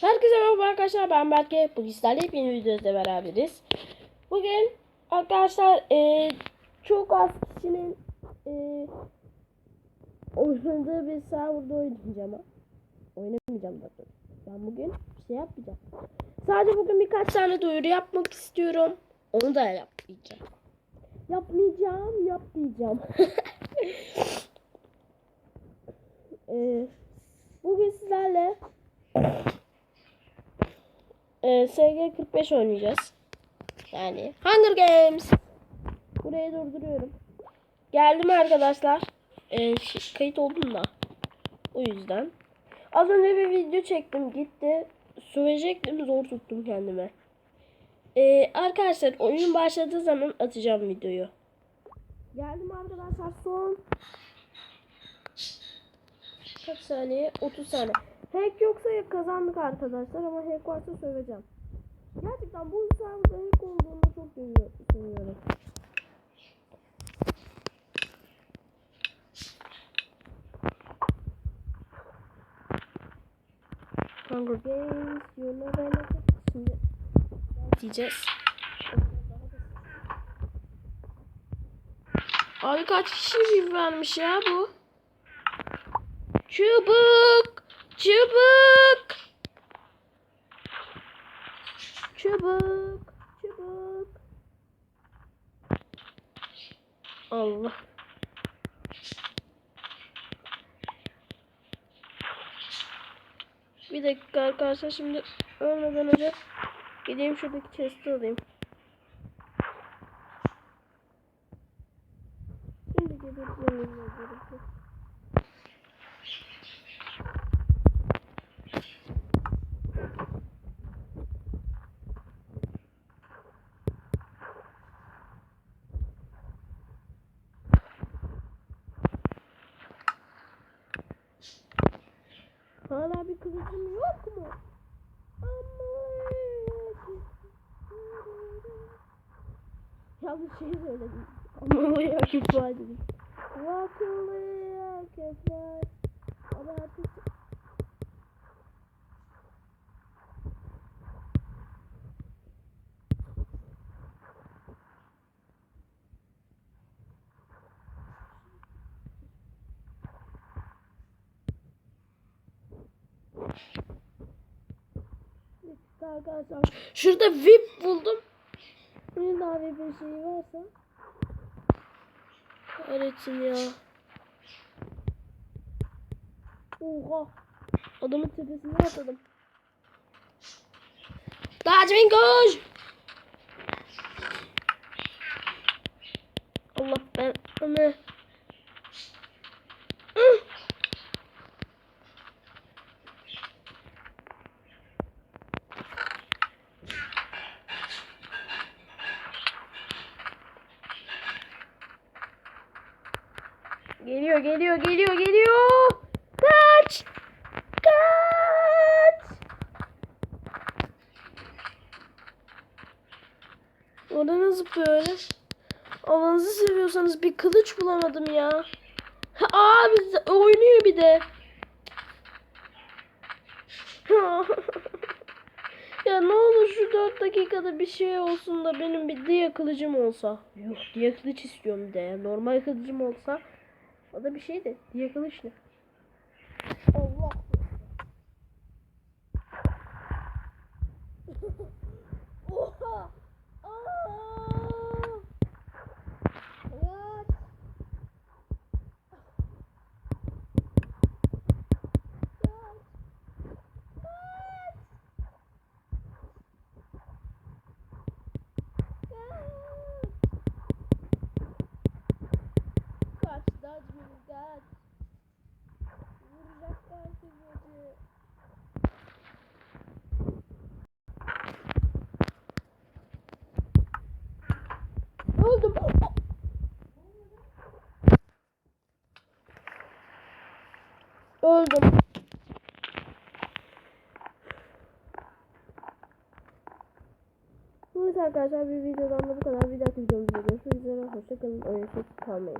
Herkese merhaba arkadaşlar ben Berke. Bugün sizlerle yepyeni videoda beraberiz. Bugün arkadaşlar e, çok az kişinin e, oynadığı bir serverda oynayacağım ama oynamayacağım da Ben bugün bir şey yapmayacağım. Sadece bugün birkaç tane duyuru yapmak istiyorum. Onu da yapmayacağım. Yapmayacağım, yapmayacağım. e, bugün sizlerle ee, SG45 oynayacağız. Yani Hunger Games. Burayı durduruyorum. Geldim arkadaşlar. Ş- kayıt oldum da. O yüzden. Az önce bir video çektim gitti. Söyleyecektim zor tuttum kendime. Ee, arkadaşlar oyun başladığı zaman atacağım videoyu. Geldim arkadaşlar son kaç saniye? 30 saniye. Hack yoksa ya kazandık arkadaşlar ama hack varsa söyleyeceğim. Gerçekten bu serverda hack olduğunda çok seviyorum. Hunger Games, you know ben Şimdi diyeceğiz. Abi kaç kişi vermiş ya bu? Çubuk! Çubuk! Çubuk! Çubuk! Allah. Bir dakika arkadaşlar şimdi ölmeden önce gideyim şuradaki chest'i alayım. Şimdi gebertmem Hala bir kılıcım yok mu? Yanlış şey söyledim. Ama ya küfür dedim. Vakıllıya kefer. Ama arkadaşlar. Şurada VIP buldum. Daha VIP bir şey varsa. Öğretsin ya. Oha. Adamın tepesine atladım. Dacmin koş. Allah ben onu. Geliyor, geliyor, geliyor, geliyor. Kaç! Kaç! Orada nasıl böyle? Alanınızı seviyorsanız bir kılıç bulamadım ya. Aa biz oynuyor bir de. ya ne olur şu 4 dakikada bir şey olsun da benim bir diye kılıcım olsa. Yok diye kılıç istiyorum de. Normal kılıcım olsa o da bir şeydi. Kılıç ne? Allah. Öldüm. Evet arkadaşlar bir videodan da bu kadar. Bir dahaki videomuzda görüşmek üzere. Hoşçakalın. Oyunsuz kalmayın.